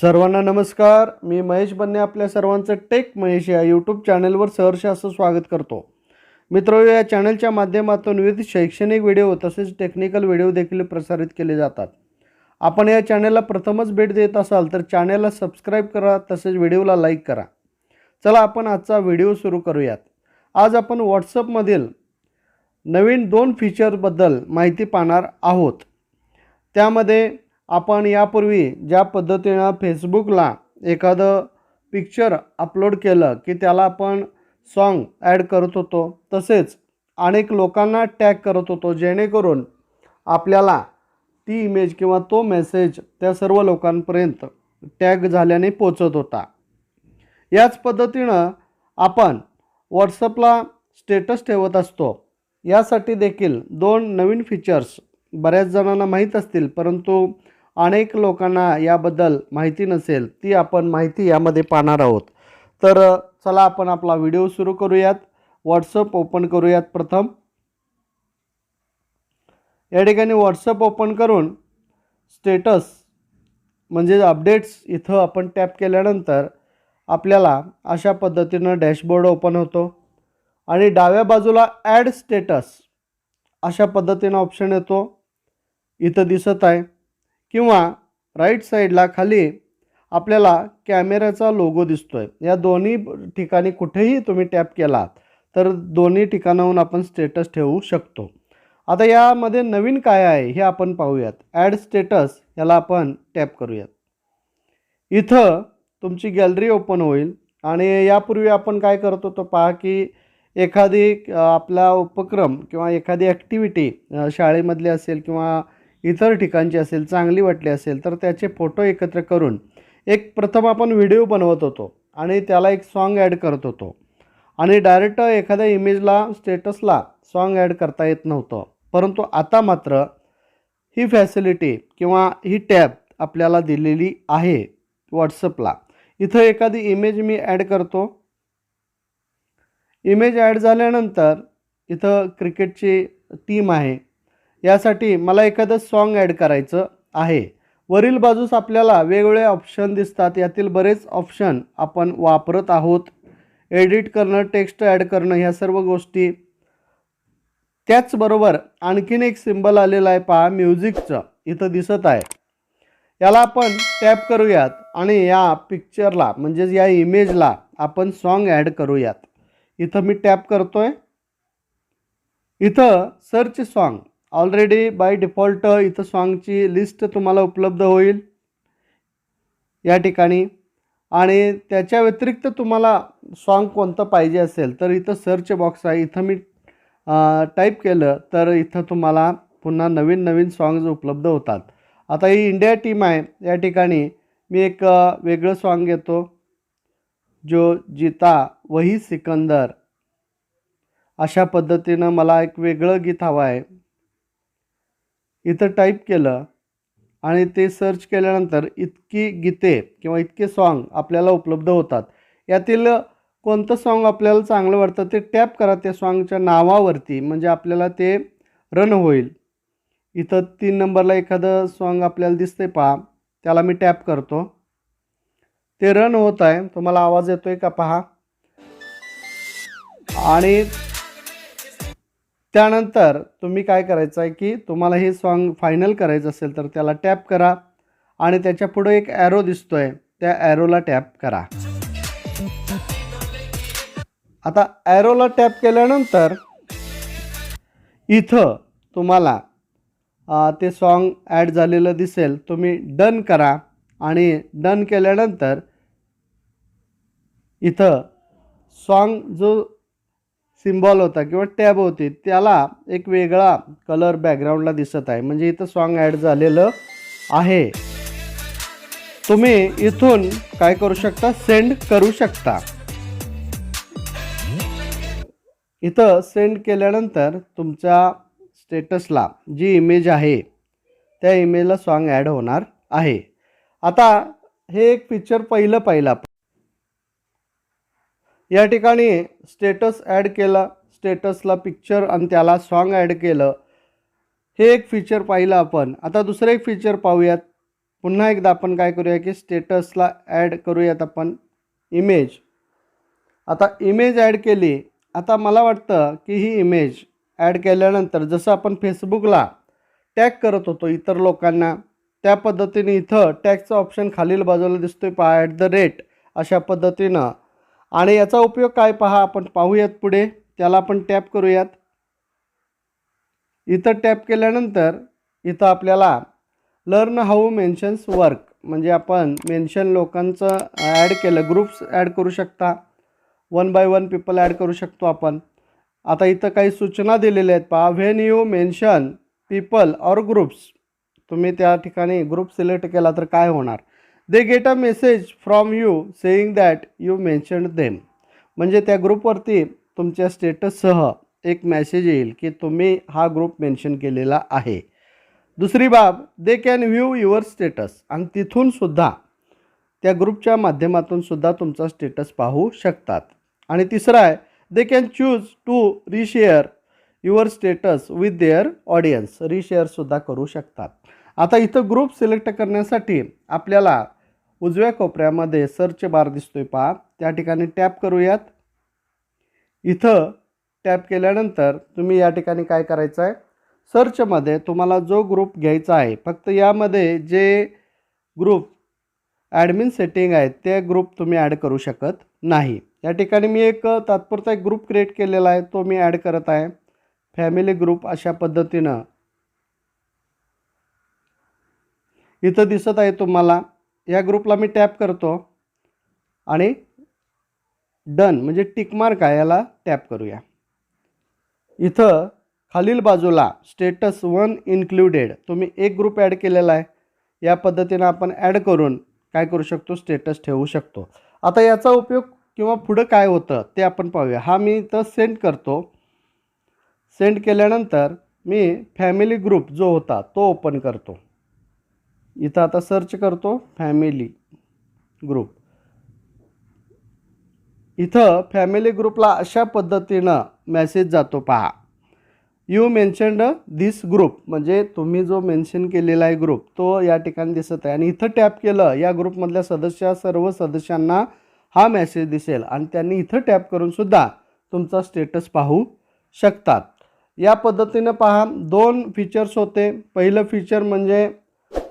सर्वांना नमस्कार. मी महेश बन्ने आपल्या सर्वांचं टेक महेश या यूट्यूब चॅनलवर सहर्ष असं स्वागत करतो. मित्र या चॅनलच्या माध्यमातून विविध शैक्षणिक व्हिडिओ तसेच टेक्निकल व्हिडिओ देखील प्रसारित केले जातात. आपण या चॅनलला प्रथमच भेट देत असाल तर चॅनलला सबस्क्राईब करा तसेच व्हिडिओला लाईक करा. चला आपण आजचा व्हिडिओ सुरू करूयात. आज आपण व्हॉट्सअपमधील नवीन दोन फीचरबद्दल माहिती पाहणार आहोत. त्यामध्ये आपण यापूर्वी ज्या पद्धतीनं फेसबुकला एखादं पिक्चर अपलोड केलं की त्याला आपण सॉन्ग ॲड करत होतो तसेच अनेक लोकांना टॅग करत होतो जेणेकरून आपल्याला ती इमेज किंवा तो मेसेज त्या सर्व लोकांपर्यंत टॅग झाल्याने पोचत होता. याच पद्धतीनं आपण व्हॉट्सअपला स्टेटस ठेवत असतो. यासाठी देखील दोन नवीन फीचर्स बऱ्याच जणांना माहीत असतील परंतु अनेक लोकांना याबद्दल माहिती नसेल ती आपण माहिती यामध्ये पाहणार आहोत. तर चला आपण आपला व्हिडिओ सुरू करूयात. व्हॉट्सअप ओपन करूयात प्रथम. या ठिकाणी व्हॉट्सअप ओपन करून स्टेटस म्हणजे अपडेट्स इथं आपण टॅप केल्यानंतर आपल्याला अशा पद्धतीनं डॅशबोर्ड ओपन होतो. आणि डाव्या बाजूला ॲड स्टेटस अशा पद्धतीनं ऑप्शन येतो. इथं दिसत आहे. किंवा राईट साईडला खाली आपल्याला कॅमेऱ्याचा लोगो दिसतो आहे या दोन्ही ठिकाणी कुठेही तुम्ही टॅप केला तर दोन्ही ठिकाणाहून आपण स्टेटस ठेवू शकतो. आता यामध्ये नवीन काय आहे हे आपण पाहूयात. ॲड स्टेटस याला आपण टॅप करूयात. इथं तुमची गॅलरी ओपन होईल आणि यापूर्वी आपण काय करत होतो पहा की एखादी आपला उपक्रम किंवा एखादी ॲक्टिव्हिटी शाळेमधली असेल किंवा इतर ठिकाणची असेल चांगली वाटली असेल तर त्याचे फोटो एकत्र करून एक प्रथम आपण व्हिडिओ बनवत होतो आणि त्याला एक सॉन्ग ॲड करत होतो. आणि डायरेक्ट एखाद्या इमेजला स्टेटसला सॉन्ग ॲड करता येत नव्हतं. परंतु आता मात्र ही फॅसिलिटी किंवा ही टॅब आपल्याला दिलेली आहे व्हॉट्सअपला इथं एखादी इमेज मी ॲड करतो. इमेज ॲड झाल्यानंतर इथं क्रिकेटची टीम आहे. यासाठी मला एखादं सॉन्ग ॲड करायचं आहे. वरील बाजूस आपल्याला वेगवेगळे ऑप्शन दिसतात. यातील बरेच ऑप्शन आपण वापरत आहोत. एडिट करणं टेक्स्ट ॲड करणं ह्या सर्व गोष्टी. त्याचबरोबर आणखीन एक सिम्बल आलेलं आहे पहा म्युझिकचं इथं दिसत आहे. याला आपण टॅप करूयात आणि या पिक्चरला म्हणजेच या इमेजला आपण सॉन्ग ॲड करूयात. इथं मी टॅप करतो आहे इथं search song already by default इथं सॉन्गची लिस्ट तुम्हाला उपलब्ध होईल. या ठिकाणी. आणि त्याच्या व्यतिरिक्त तुम्हाला सॉन्ग कोणतं पाहिजे असेल तर इथं सर्च बॉक्स आहे. इथं मी टाईप केलं तर इथं तुम्हाला पुन्हा नवीन नवीन सॉन्ग्ज उपलब्ध होतात. आता ही इंडिया टीम आहे. या ठिकाणी मी एक वेगळं सॉन्ग घेतो. जो जीता वही सिकंदर. अशा पद्धतीनं मला एक वेगळं गीत हवं आहे. इथं टाईप केलं आणि ते सर्च केल्यानंतर इतकी गीते किंवा इतके सॉन्ग आपल्याला उपलब्ध होतात. यातील कोणतं सॉन्ग आपल्याला चांगलं वाटतं ते टॅप करा त्या सॉन्गच्या नावावरती म्हणजे आपल्याला ते रन होईल. इथं तीन नंबरला एखादं सॉन्ग आपल्याला दिसतंय पहा त्याला मी टॅप करतो. ते रन होत आहे. तुम्हाला आवाज येतोय का पहा? आणि त्यानंतर तुम्ही काय करायचं आहे की तुम्हाला हे सॉन्ग फायनल करायचं असेल तर त्याला टॅप करा आणि त्याच्या पुढे एक ॲरो दिसतोय. त्या ॲरोला टॅप करा. आता ॲरोला टॅप केल्यानंतर इथं तुम्हाला ते सॉन्ग ॲड झालेलं दिसेल. तुम्ही डन करा आणि डन केल्यानंतर इथं सॉन्ग जो सिम्बॉल होता किंवा टॅब होती त्याला एक वेगळा कलर बॅकग्राऊंडला दिसत आहे. म्हणजे इथं सॉन्ग ॲड झालेलं आहे. तुम्ही इथून काय करू शकता? सेंड करू शकता. इथं सेंड केल्यानंतर तुमच्या स्टेटसला जी इमेज आहे त्या इमेजला सॉन्ग ॲड होणार आहे. आता हे एक पिक्चर पहिलं पाहिलं आपण. या ठिकाणी स्टेटस ॲड केलं स्टेटसला पिक्चर आणि त्याला सॉन्ग ॲड केलं. हे एक फीचर पाहिलं आपण. आता दुसरं एक फीचर पाहूयात. पुन्हा एकदा आपण काय करूया की स्टेटसला ॲड करूयात आपण इमेज आता इमेज ॲड केली. आता मला वाटतं की ही इमेज ॲड केल्यानंतर जसं आपण फेसबुकला टॅग करत होतो इतर लोकांना त्या पद्धतीने इथं टॅगचं ऑप्शन खालील बाजूला दिसतोय पहा ॲट द रेट अशा पद्धतीनं. आणि याचा उपयोग काय पहा आपण पाहूयात पुढे. त्याला आपण टॅप करूयात. इथं टॅप केल्यानंतर इथं आपल्याला लर्न हाऊ मेन्शन्स वर्क म्हणजे आपण मेन्शन लोकांचं ॲड केलं ग्रुप्स ॲड करू शकता. One by one people add करू शकतो आपण. आता इथं काही सूचना दिलेल्या आहेत पहा. When you mention people or groups तुम्ही त्या ठिकाणी ग्रुप सिलेक्ट केला तर काय होणार? They get a message from you saying that you mention them म्हणजे त्या ग्रुपवरती तुमच्या स्टेटससह एक मेसेज येईल की तुम्ही हा ग्रुप मेन्शन केलेला आहे. दुसरी बाब they can view your status आणि तिथूनसुद्धा त्या ग्रुपच्या माध्यमातून सुद्धा तुमचा स्टेटस पाहू शकतात. आणि तिसरा आहे they can choose to reshare your status with their audience रिशेअरसुद्धा करू शकतात. आता इथं ग्रुप सिलेक्ट करण्यासाठी आपल्याला उजव्या कोपऱ्यामध्ये सर्च बार दिसतोय पहा. त्या ठिकाणी टॅप करूयात. इथं टॅप केल्यानंतर तुम्ही या ठिकाणी काय करायचं आहे सर्चमध्ये तुम्हाला जो ग्रुप घ्यायचा आहे फक्त यामध्ये जे ग्रुप ॲडमिन सेटिंग आहेत ते ग्रुप तुम्ही ॲड करू शकत नाही. या ठिकाणी मी एक तात्पुरता एक ग्रुप क्रिएट केलेला आहे तो मी ॲड करत आहे. फॅमिली ग्रुप अशा पद्धतीनं. इथं दिसत आहे तुम्हाला या ग्रुपला मी टॅप करतो आणि डन म्हणजे टिकमार्क आहे याला टॅप करूया. इथं खालील बाजूला स्टेटस वन इन्क्लुडेड तुम्ही एक ग्रुप ॲड केलेला आहे. या पद्धतीनं आपण ॲड करून काय करू शकतो? स्टेटस ठेवू शकतो. आता याचा उपयोग किंवा पुढं काय होतं ते आपण पाहूया. हा मी इथं सेंड करतो. सेंड केल्यानंतर मी फॅमिली ग्रुप जो होता तो ओपन करतो. इथं आता सर्च करतो फॅमिली ग्रुप इथं फॅमिली ग्रुपला अशा पद्धतीनं मेसेज जातो पहा. यू मेन्शन्ड दिस ग्रुप म्हणजे तुम्ही जो मेन्शन केलेला आहे ग्रुप तो या ठिकाणी दिसत आहे. आणि इथं टॅप केलं या ग्रुपमधल्या सदस्य सर्व सदस्यांना हा मेसेज दिसेल. आणि त्यांनी इथं टॅप करून सुद्धा तुमचा स्टेटस पाहू शकतात. या पद्धतीनं पहा दोन फीचर्स होते. पहिलं फीचर म्हणजे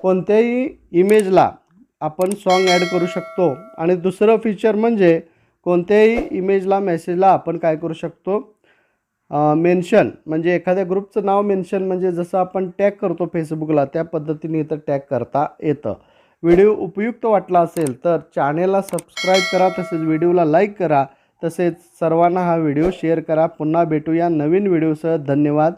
कोणत्याही इमेजला आपण सॉन्ग ॲड करू शकतो. आणि दुसरं फीचर म्हणजे कोणत्याही इमेजला मेसेजला आपण काय करू शकतो? मेन्शन म्हणजे एखाद्या ग्रुपचं नाव मेन्शन म्हणजे जसं आपण टॅग करतो फेसबुकला त्या पद्धतीने इथं टॅग करता येतं. व्हिडिओ उपयुक्त वाटला असेल तर चॅनेलला सबस्क्राईब करा तसेच व्हिडिओला लाईक करा तसेच सर्वांना हा व्हिडिओ शेअर करा. पुन्हा भेटूया नवीन व्हिडिओसह धन्यवाद.